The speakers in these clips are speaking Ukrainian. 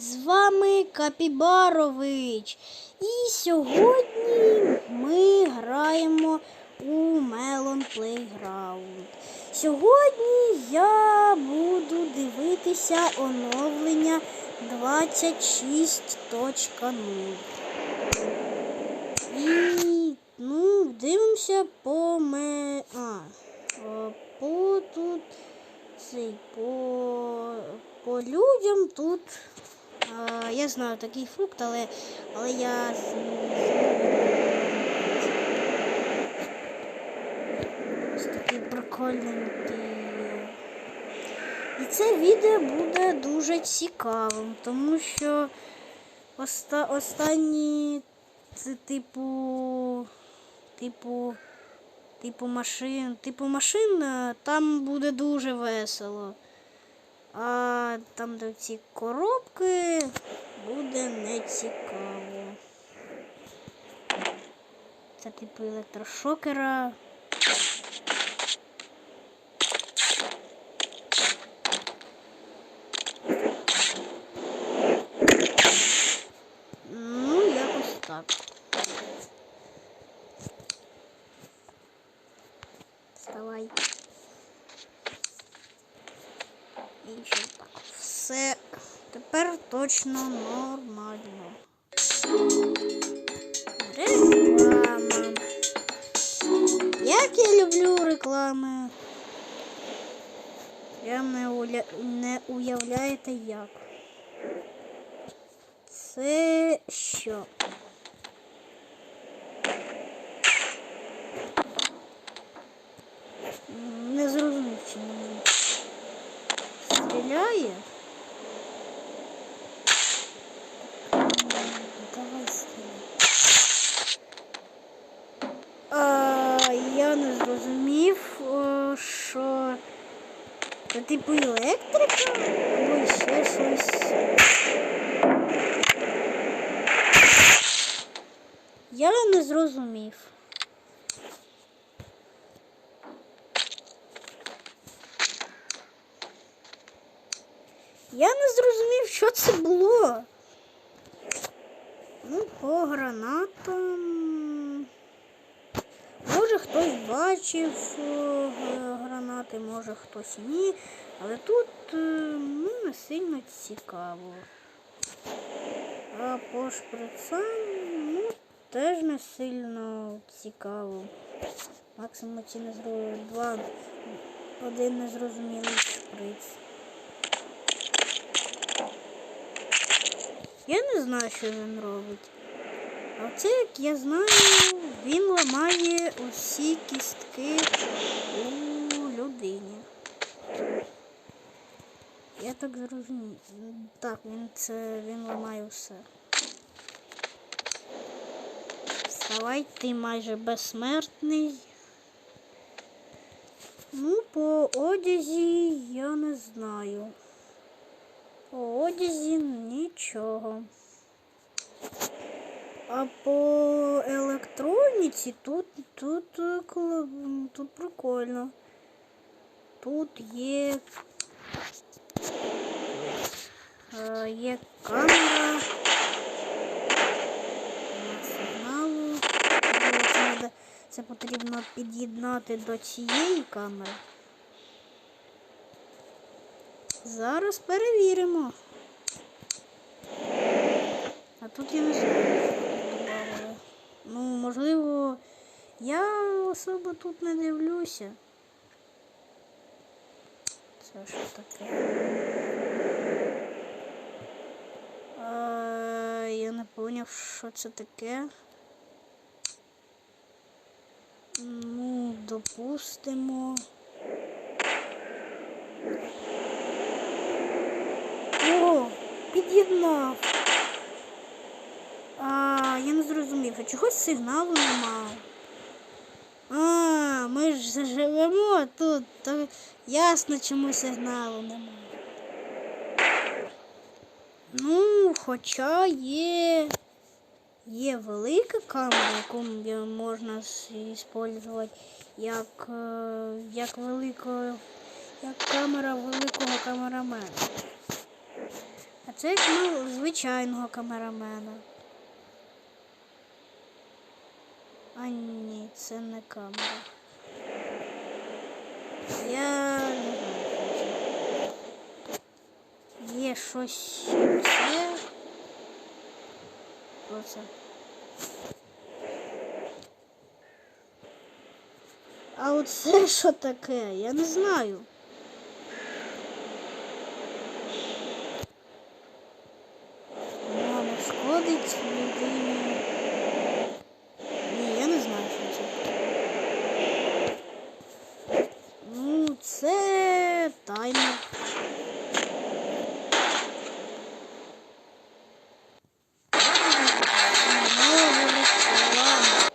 Привіт! З вами Капібарович. І сьогодні ми граємо у Melon Playground. Сьогодні я буду дивитися оновлення 26.0. І ну, дивимося по ме... А, по тут цей по, по людям тут. Я знаю такий фрукт, але, але я ось такий прикольненький. І це відео буде дуже цікавим, тому що оста, останні це типу, типу, типу машин, типу машин е, там буде дуже весело. А там, де ці коробки, буде не цікаво. Це типу електрошокера. Ну, якось так. Вставай. І ще так. Все тепер точно нормально. Реклама. Як я люблю реклами. Прям не, уля... не уявляєте як. Це що? М, Не зрозумів, чи мені стріляє. М, Давай стріляй. А, я не зрозумів, о, що це типу електрика або ще щось. Я не зрозумів. Я не зрозумів, що це було. Ну, по гранатам. Може хтось бачив о, гранати, може хтось ні. Але тут е, ну, не сильно цікаво. А по шприцам, ну, теж не сильно цікаво. Максимум ці не зрозуміли. Два, один незрозумілий шприц. Я не знаю, що він робить. А це, як я знаю, він ламає усі кістки людині. Я так зрозумів. Так, він це він ламає все. Вставай, ти майже безсмертний. Ну, по одязі я не знаю. По одязі нічого. А по електроніці тут, тут, е, тут прикольно. Тут є, е, є камера. на сигналу. Це, потрібно під'єднати до цієї камери. Зараз перевіримо. А тут я не знаю. Ну, можливо, я особо тут не дивлюся. Це що таке? А, я не поняв, що це таке. Ну, допустимо. О, під'єднав. А, я не зрозумів, а чогось сигналу нема. А, ми ж заживемо тут, то ясно, чому сигналу нема. Ну, хоча є. Є велика камера, яку можна використовувати як, е, як великою, як камера великого камерамена. А Це як ну, звичайного камерамена. А ні, це не камера. Я не знаю. що це. Є щось це. Що це? А оце що таке? Я не знаю. Воно не шкодить людині. Ні, я не знаю, що це. Ну, це таймер. Много реклами.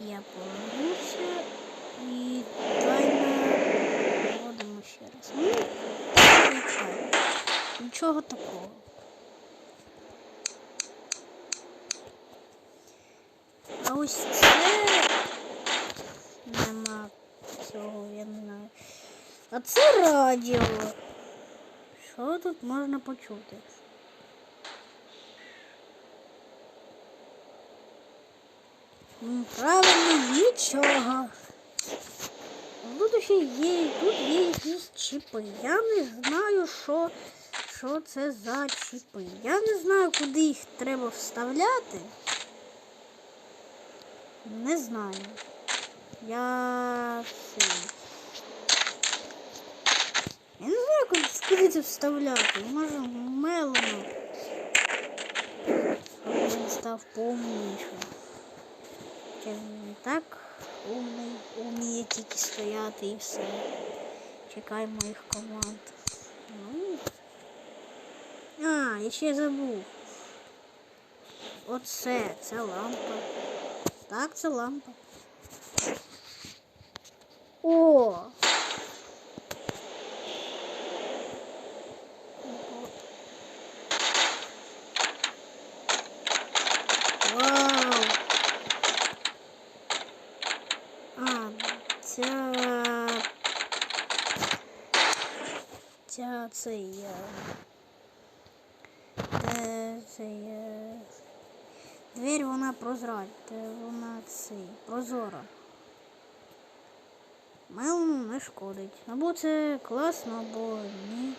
Я повернувся і таймер вводимо ще раз. Ну, звичайно. Нічого такого. А ось це нема цього, я не знаю. А це радіо. Що тут можна почути? Правильно, нічого. Тут ще є, тут є якісь чіпи. Я не знаю, що, що це за чіпи. Я не знаю, куди їх треба вставляти. Не знаю. Я це. Я не знаю, куди це вставляти. Може. Щоб він став повнішим. Чи не так умний, уміє тільки стояти і все. Чекай моїх команд. Ну. А, я ще забув. Оце, це лампа. Так, це лампа. О! Вау! А, ця... Ця це є. Де це є. Двері вона вона цей, прозора. Мелону не шкодить. Або це класно, або ні.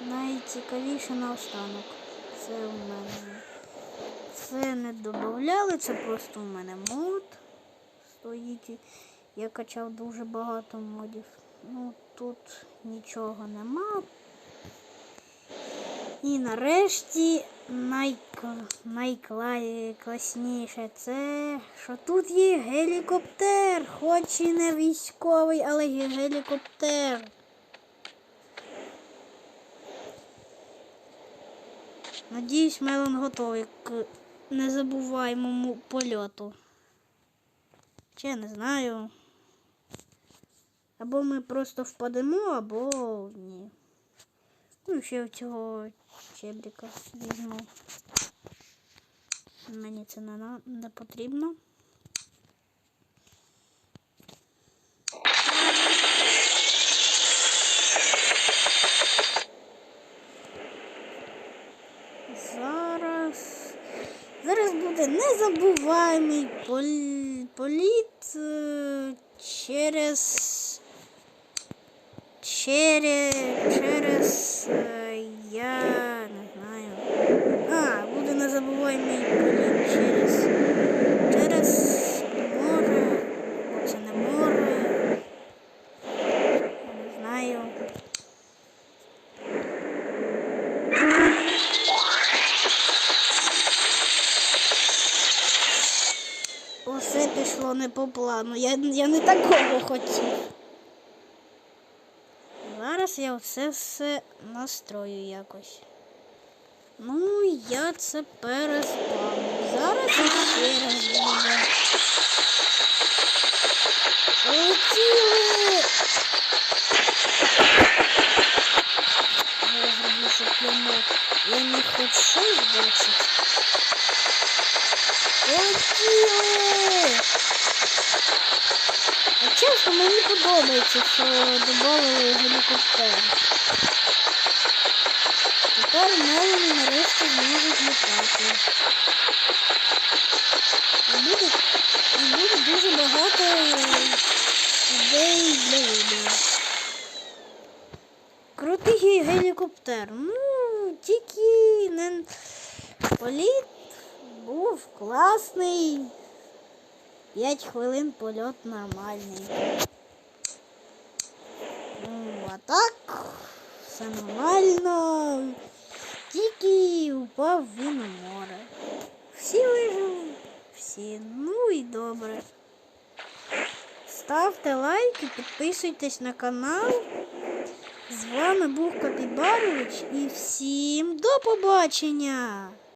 Найцікавіше наостанок. Це у мене. Це не додавали, це просто у мене мод стоїть. Я качав дуже багато модів. Ну тут нічого нема. І нарешті найк... найкласніше це, що тут є гелікоптер, хоч і не військовий, але є гелікоптер. Надіюсь, Мелон готовий к незабуваємому польоту. Я не знаю. Або ми просто впадемо, або ні. Ну, ще цього чебрика візьму. Мені це не, не потрібно. Зараз. Зараз буде незабуваємий пол- політ е, через. Через. Через. е, Я не знаю. А, буде незабуваємий політ через. Через море. Це не море. Не знаю. Усе пішло не по плану. Я, я не такого хотів. Зараз я це все настрою якось. Ну, я це переспав. Зараз ще раз буде. Полетіли! Зараз роблю, щоб я мог. Я міг хоч щось бачити. Полетіли! Хоча мені подобається, що додали гелікоптер. Тепер мелені нарешті зможуть літати. І буде, буде дуже багато ідей для відео. Крутий гелікоптер. Ну, тільки не політ був класний. 5 хвилин польот нормальний. Ну, а так, все нормально. Тільки упав він у море. Всі вижили, всі. Ну і добре. Ставте лайки, підписуйтесь на канал. З вами був Капібарович і всім до побачення!